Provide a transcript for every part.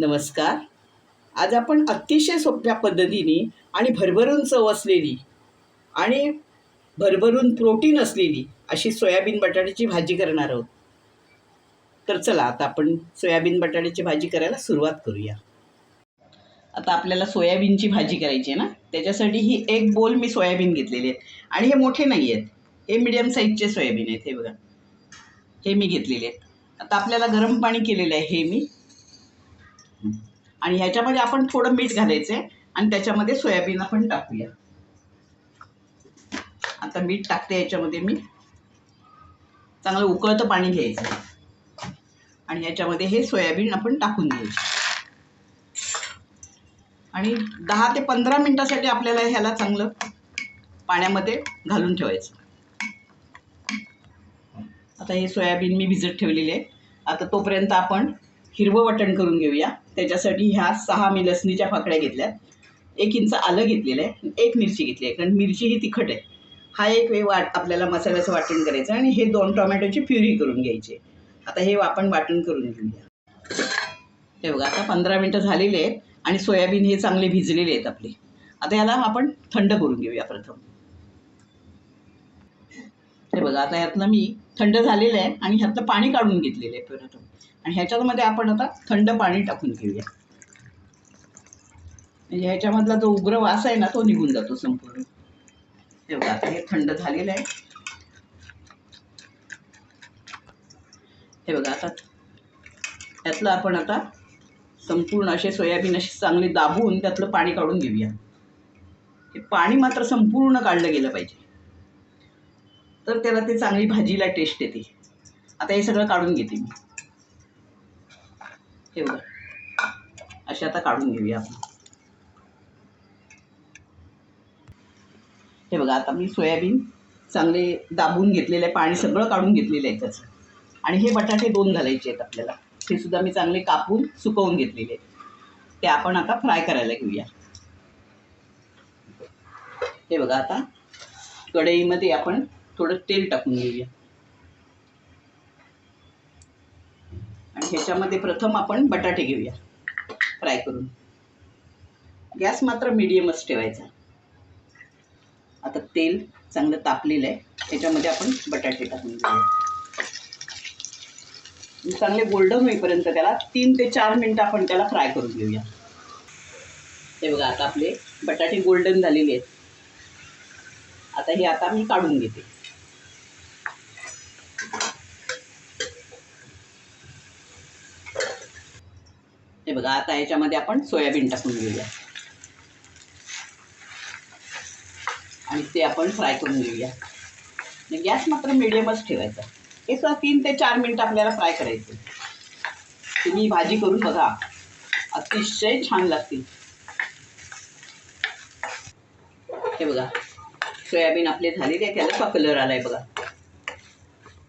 नमस्कार. आज आपण अतिशय सोप्या पद्धतीने आणि भरभरून चव असलेली आणि भरभरून प्रोटीन असलेली अशी सोयाबीन बटाट्याची भाजी करणार आहोत. तर चला आता आपण सोयाबीन बटाट्याची भाजी करायला सुरुवात करूया. आता आपल्याला सोयाबीनची भाजी करायची आहे ना? त्याच्यासाठी ही एक बोल मी सोयाबीन घेतलेली आहेत आणि हे मोठे नाही आहेत. हे मिडियम साईजचे सोयाबीन आहेत हे बघा. हे मी घेतलेले आहेत. आता आपल्याला गरम पाणी केलेलं आहे हे मी. आणि ह्याच्यामध्ये आपण थोडं मीठ घालायचं आहे आणि त्याच्यामध्ये सोयाबीन आपण टाकूया. आता मीठ टाकते याच्यामध्ये मी. चांगलं उकळतं पाणी घ्यायचं. आणि याच्यामध्ये हे सोयाबीन आपण टाकून घ्यायचे. आणि दहा ते पंधरा मिनटासाठी आपल्याला ह्याला चांगलं पाण्यामध्ये घालून ठेवायचं. आता हे सोयाबीन मी भिजत ठेवलेले आहे. आता तोपर्यंत आपण हिरवं वाटण करून घेऊया. त्याच्यासाठी ह्या सहा मी लसणीच्या फाकड्या घेतल्यात. एक इंच आलं घेतलेलं आहे एक मिरची घेतली आहे. कारण मिरची ही तिखट आहे. हा एक वे वाट आपल्याला मसाल्याचं वाटण करायचं आणि हे दोन टोमॅटोची प्युरी करून घ्यायची आता हे आपण वाटण करून घेऊया. हे बघा आता पंधरा मिनटं झालेले आहेत आणि सोयाबीन हे चांगले भिजलेले आहेत आपले. आता याला आपण थंड करून घेऊया प्रथम. हे बघा आता ह्यातनं मी थंड झालेलं आहे आणि ह्यातलं पाणी काढून घेतलेलं आहे प्रथम आणि ह्याच्यामध्ये आपण आता थंड पाणी टाकून घेऊया. म्हणजे ह्याच्यामधला जो उग्र वास आहे ना तो निघून जातो संपूर्ण. हे बघा आता हे थंड झालेलं आहे. हे बघा आता त्यातलं आपण आता संपूर्ण असे सोयाबीन असे चांगले दाबून त्यातलं पाणी काढून घेऊया. हे पाणी मात्र संपूर्ण काढलं गेलं पाहिजे. तर त्याला ते चांगली भाजीला टेस्ट येते. आता हे सगळं काढून घेते मी. हे बघा. असे आता काढून घेऊया आपण. हे बघा आता मी सोयाबीन चांगले दाबून घेतलेले आहे पाणी सगळं काढून घेतलेलं आहे त्याचं. आणि हे बटाटे दोन घालायचे आहेत आपल्याला. ते सुद्धा मी चांगले कापून सुकवून घेतलेले आहेत. ते आपण आता फ्राय करायला घेऊया. हे बघा आता कढईमध्ये आपण थोडं तेल टाकून घेऊया. आणि ह्याच्यामध्ये प्रथम आपण बटाटे घेऊया. फ्राय करून. गॅस मात्र मिडियमच ठेवायचा. आता तेल चांगलं तापलेलं आहे. त्याच्यामध्ये आपण बटाटे टाकून घेऊया. चांगले गोल्डन होईपर्यंत त्याला तीन ते चार मिनटं आपण त्याला फ्राय करून घेऊया. हे बघा आता आपले बटाटे गोल्डन झालेले आहेत. आता हे आता मी काढून घेते. बघा आता याच्यामध्ये आपण सोयाबीन टाकून घेऊया. आणि ते आपण फ्राय करून घेऊया. गॅस मात्र मिडियमच ठेवायचा. हे सुद्धा तीन ते चार मिनटं आपल्याला फ्राय करायचे. तुम्ही भाजी करून बघा. अतिशय छान लागतील. हे बघा सोयाबीन आपले झालेले आहे त्याला कलर आला आहे बघा.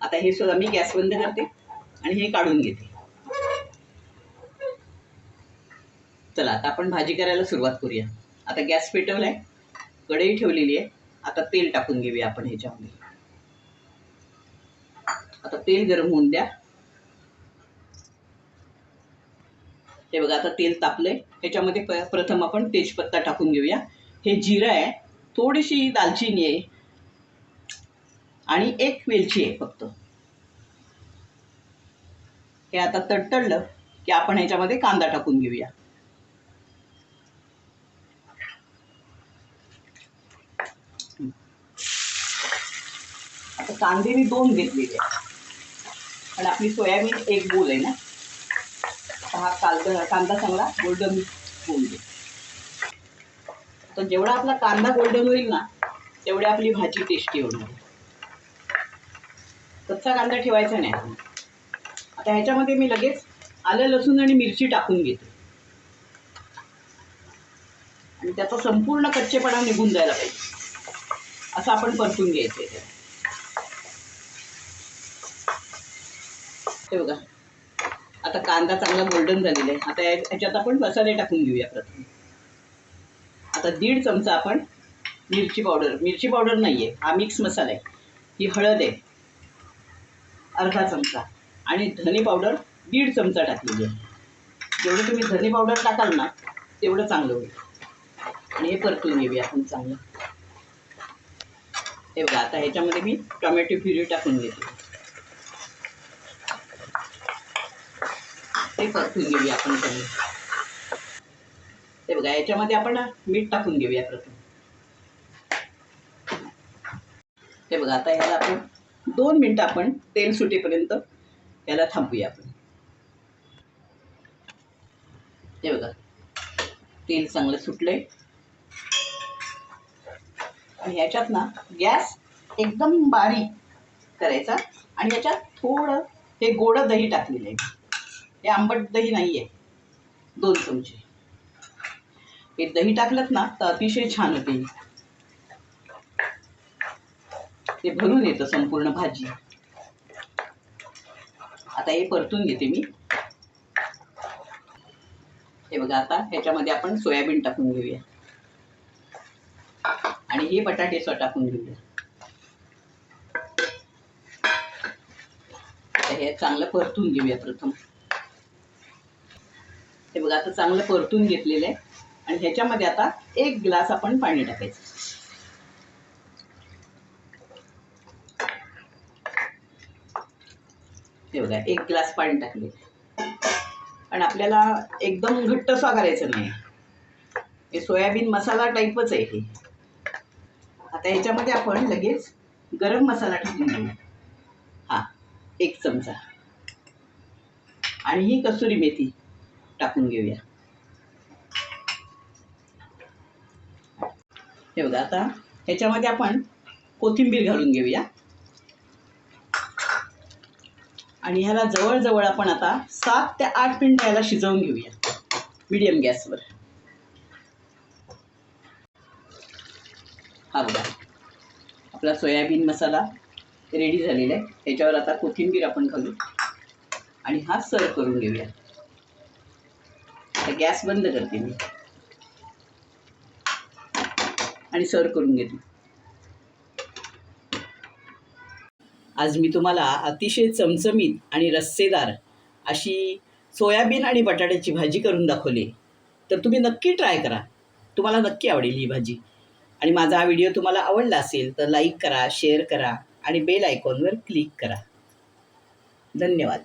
आता हे सुद्धा मी गॅस बंद करते आणि हे काढून घेते. चला आता आपण भाजी करायला सुरुवात करूया. आता गॅस पेटवलाय कढई ठेवलेली आहे. आता तेल टाकून घेऊया आपण ह्याच्यामध्ये. आता तेल गरम होऊन द्या. हे बघा आता तेल तापलंय. ह्याच्यामध्ये प्रथम आपण तेजपत्ता टाकून घेऊया. हे जिरं आहे थोडीशी दालचिनी आहे. आणि एक वेलची आहे फक्त. हे आता तडतडलं की आपण ह्याच्यामध्ये कांदा टाकून घेऊया. आता कांदे मी दोन घेतलेले आणि आपली सोयाबीन एक बोल आहे ना? हा कांदा कांदा चांगला गोल्डन होऊन दे तर जेवढा आपला कांदा गोल्डन होईल ना तेवढी आपली भाजी टेस्टी होणार कच्चा कांदा ठेवायचा नाही. आता ह्याच्यामध्ये मी लगेच आलं लसूण आणि मिरची टाकून घेते. आणि त्याचा संपूर्ण कच्चेपणा निघून जायला पाहिजे. असं आपण परतून घ्यायचं आहे. हे बघा. आता कांदा चांगला गोल्डन झालेला आहे. आता याच्यात ह्याच्यात आपण मसाले टाकून घेऊया प्रथम. आता दीड चमचा आपण मिरची पावडर. मिरची पावडर नाही आहे हा मिक्स मसाला आहे. ही हळद आहे. अर्धा चमचा. आणि धने पावडर दीड चमचा टाकलेली आहे. जेवढं तुम्ही धने पावडर टाकाल ना तेवढं चांगलं होईल. आणि हे परतून घेऊया आपण चांगलं. हे बघा आता ह्याच्यामध्ये मी टोमॅटो प्युरी टाकून घेते. ते परतून घेऊया आपण चांगलं ते बघा याच्यामध्ये आपण मीठ टाकून घेऊया प्रथम. ते बघा आता ह्याला आपण दोन मिनटं आपण तेल सुटेपर्यंत याला थांबूया आपण. हे बघा तेल चांगलं सुटलंय. आणि ह्याच्यात ना गॅस एकदम बारीक करायचा आणि याच्यात थोडं हे गोडं दही टाकलेलं आहे. हे आंबट दही नाही आहे दोन चमचे. हे दही टाकलं ना तर अतिशय छान होते. ते भरून येतं संपूर्ण भाजी. आता हे परतून घेते मी. हे बघा आता ह्याच्यामध्ये आपण सोयाबीन टाकून घेऊया. आणि हे बटाटे स्व टाकून घेऊया. हे चांगलं परतून घेऊया प्रथम. हे बघा आता चांगलं परतून घेतलेलं आहे. आणि ह्याच्यामध्ये आता एक ग्लास आपण पाणी टाकायचं. हे बघा एक ग्लास पाणी टाकले. पण आपल्याला एकदम घट्टसा करायचं नाही. हे सोयाबीन मसाला टाईपच आहे हे. आता ह्याच्यामध्ये आपण लगेच गरम मसाला टाकून घेऊ हा एक चमचा. आणि ही कसुरी मेथी. टाकून घेऊया. हे बघा आता ह्याच्यामध्ये आपण कोथिंबीर घालून घेऊया. आणि ह्याला जवळजवळ आपण आता सात ते आठ मिनिटं ह्याला शिजवून घेऊया मिडियम गॅसवर हा बघा आपला सोयाबीन मसाला रेडी झालेला आहे. ह्याच्यावर आता कोथिंबीर आपण घालू. आणि हा सर्व करून घेऊया. आता गॅस बंद करते मी आणि सर्व करून घेते आज मी तुम्हाला अतिशय चमचमीत आणि रस्सेदार अशी सोयाबीन आणि बटाट्याची भाजी करून दाखवली. तर तुम्ही नक्की ट्राय करा. तुम्हाला नक्की आवडेल ही भाजी. आणि माझा हा व्हिडिओ तुम्हाला आवडला असेल तर लाईक करा शेअर करा आणि बेल आयकॉनवर क्लिक करा. धन्यवाद.